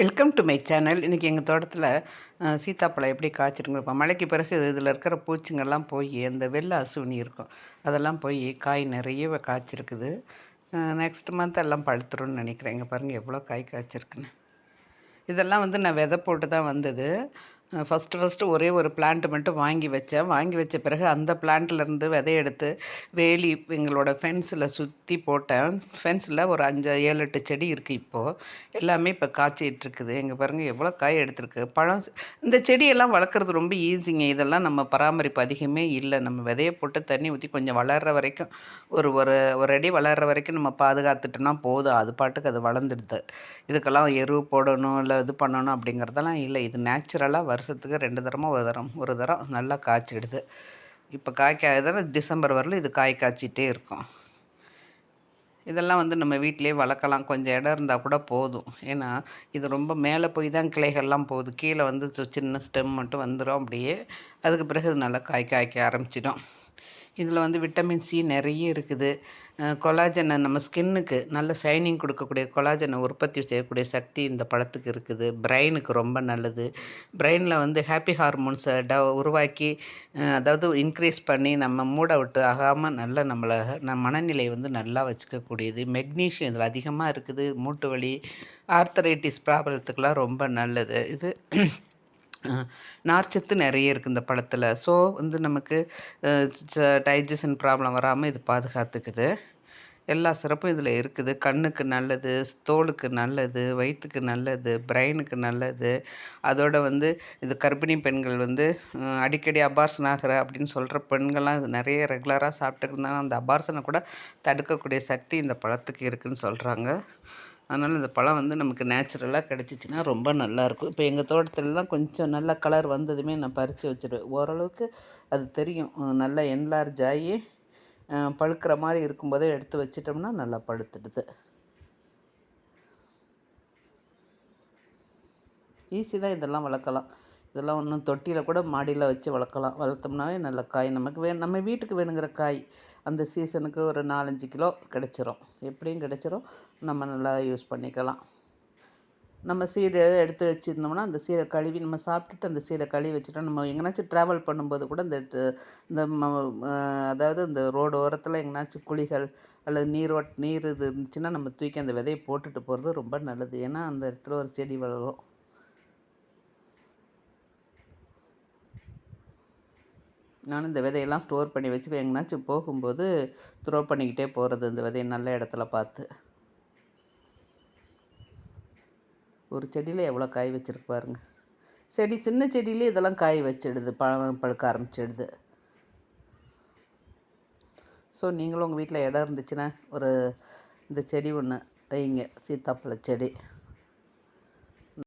Welcome to my channel இன்றைக்கி எங்கள் தோட்டத்தில் சீத்தாப்பழம் எப்படி காய்ச்சிருங்க மழைக்கு பிறகு இதில் இருக்கிற பூச்சிங்கெல்லாம் போய் அந்த வெள்ளை அசுவினி இருக்கும். அதெல்லாம் போய் காய் நிறைய காய்ச்சிருக்குது. நெக்ஸ்ட் மந்த் எல்லாம் பழுத்துரும்னு நினைக்கிறேன். இங்கே பாருங்கள் எவ்வளோ காய் காய்ச்சிருக்குன்னு. இதெல்லாம் வந்து நான் விதை போட்டு தான் வந்தது. ஃபஸ்ட்டு ஃபஸ்ட்டு ஒரே ஒரு பிளான்ட்டு மட்டும் வாங்கி வச்சேன். வாங்கி வச்ச பிறகு அந்த பிளான்ட்லேருந்து விதையெடுத்து வேலி எங்களோட ஃபென்ஸில் சுற்றி போட்டேன். ஃபென்ஸில் ஒரு அஞ்சு ஏழு எட்டு செடி இருக்குது இப்போது எல்லாமே இப்போ காய்ச்சிட்டுருக்குது எங்கள் பாருங்கள் எவ்வளோ காய் எடுத்திருக்கு. பழம் இந்த செடியெல்லாம் வளர்க்குறது ரொம்ப ஈஸிங்க இதெல்லாம் நம்ம பராமரிப்பு அதிகமே இல்லை. நம்ம விதையை போட்டு தண்ணி ஊற்றி கொஞ்சம் வளர்கிற வரைக்கும் ஒரு ஒரு ஒரு அடி வளர்கிற வரைக்கும் நம்ம பாதுகாத்துட்டோம்னா போதும். அது பாட்டுக்கு அது வளர்ந்துடுது. இதுக்கெல்லாம் எரு போடணும் இல்லை இது பண்ணணும் அப்படிங்கிறதெல்லாம் இல்லை. இது நேச்சுரலாக வருஷத்துக்கு ரெண்டு தரமோ ஒரு தரம் ஒரு தரம் நல்லா காய்ச்சிடுது. இப்போ காய்க்காததால் டிசம்பர் வரலும் இது காய் காய்ச்சிட்டே இருக்கும். இதெல்லாம் வந்து நம்ம வீட்டிலே வளர்க்கலாம். கொஞ்சம் இடம் இருந்தால் கூட போதும். ஏன்னா இது ரொம்ப மேலே போய் தான் கிளைகள்லாம் போகுது. கீழே வந்து சின்ன ஸ்டெம் மட்டும் வந்துடும் அப்படியே. அதுக்கு பிறகு இது நல்லா காய் காய்க்க ஆரம்பிச்சிடும். இதில் வந்து விட்டமின் சி நிறைய இருக்குது. கொலாஜனை நம்ம ஸ்கின்னுக்கு நல்ல ஷைனிங் கொடுக்கக்கூடிய கொலாஜனை உற்பத்தி செய்யக்கூடிய சக்தி இந்த பழத்துக்கு இருக்குது. பிரெயினுக்கு ரொம்ப நல்லது. பிரெயினில் வந்து ஹாப்பி ஹார்மோன்ஸை ட உருவாக்கி அதாவது இன்க்ரீஸ் பண்ணி நம்ம மூட விட்டு ஆகாமல் நல்ல நம்மளை நம்ம மனநிலையை வந்து நல்லா வச்சுக்கக்கூடியது. மெக்னீஷியம் இதில் அதிகமாக இருக்குது. மூட்டு வலி ஆர்த்தரைட்டிஸ் ப்ராப்ளத்துக்கெலாம் ரொம்ப நல்லது. இது நார்ச்சத்து நிறைய இருக்குது இந்த பழத்தில். ஸோ வந்து நமக்கு டைஜஷன் ப்ராப்ளம் வராமல் இது பாதுகாத்துக்குது. எல்லா சிறப்பும் இதில் இருக்குது. கண்ணுக்கு நல்லது தோலுக்கு நல்லது வயிற்றுக்கு நல்லது பிரெயினுக்கு நல்லது. அதோட வந்து இது கர்ப்பிணி பெண்கள் வந்து அடிக்கடி அபார்சன் ஆகிற அப்படின்னு சொல்கிற பெண்கள்லாம் இது நிறைய ரெகுலராக சாப்பிட்டு இருந்தாலும் அந்த அபார்சனை கூட தடுக்கக்கூடிய சக்தி இந்த பழத்துக்கு இருக்குதுன்னு சொல்கிறாங்க அதனால் இந்த பழம் வந்து நமக்கு நேச்சுரலாக கிடச்சிச்சின்னா ரொம்ப நல்லாயிருக்கும் இப்போ எங்கள் தோட்டத்துலலாம் கொஞ்சம் நல்ல கலர் வந்ததுமே நான் பறித்து வச்சிடுவேன் ஓரளவுக்கு அது தெரியும். நல்லா என்லார்ஜ் ஆகி பழுக்கிற மாதிரி இருக்கும்போதே எடுத்து வச்சிட்டோம்னா நல்லா பழுத்துடுது. ஈஸி தான் இதெல்லாம் வளர்க்கலாம். இதெல்லாம் ஒன்றும் தொட்டியில் கூட மாடியில் வச்சு வளர்க்கலாம். வளர்த்தோம்னாவே நல்ல காய். நமக்கு வே நம்ம வீட்டுக்கு வேணுங்கிற காய் அந்த சீசனுக்கு ஒரு நாலஞ்சு கிலோ கிடச்சிரும். எப்படியும் கிடச்சிரும். நம்ம நல்லா யூஸ் பண்ணிக்கலாம். நம்ம சீடை எடுத்து வச்சுருந்தோம்னா அந்த சீடை கழுவி நம்ம சாப்பிட்டுட்டு அந்த சீடை கழுவி வச்சுட்டோம் நம்ம எங்கேனாச்சும் ட்ராவல் பண்ணும்போது கூட இந்த இந்த அதாவது இந்த ரோடு ஓரத்தில் எங்கேனாச்சும் குழிகள் அல்லது நீரோட் நீர் இது இருந்துச்சுன்னா நம்ம தூக்கி அந்த விதையை போட்டுட்டு போகிறது ரொம்ப நல்லது. ஏன்னா அந்த இடத்துல ஒரு செடி வளரும். நானும் இந்த விதையெல்லாம் ஸ்டோர் பண்ணி வச்சு எங்கேனாச்சும் போகும்போது த்ரோ பண்ணிக்கிட்டே போகிறது இந்த விதையை நல்ல இடத்துல பார்த்து. ஒரு செடியில் எவ்வளோ காய் வச்சுருக்கு பாருங்க. செடி சின்ன செடியிலே இதெல்லாம் காய் வச்சிடுது பழம் பழுக்க ஆரம்பிச்சிடுது. ஸோ நீங்களும் உங்கள் வீட்டில் இடம் இருந்துச்சுன்னா ஒரு இந்த செடி ஒன்று வைங்க சீத்தாப்பழ செடி.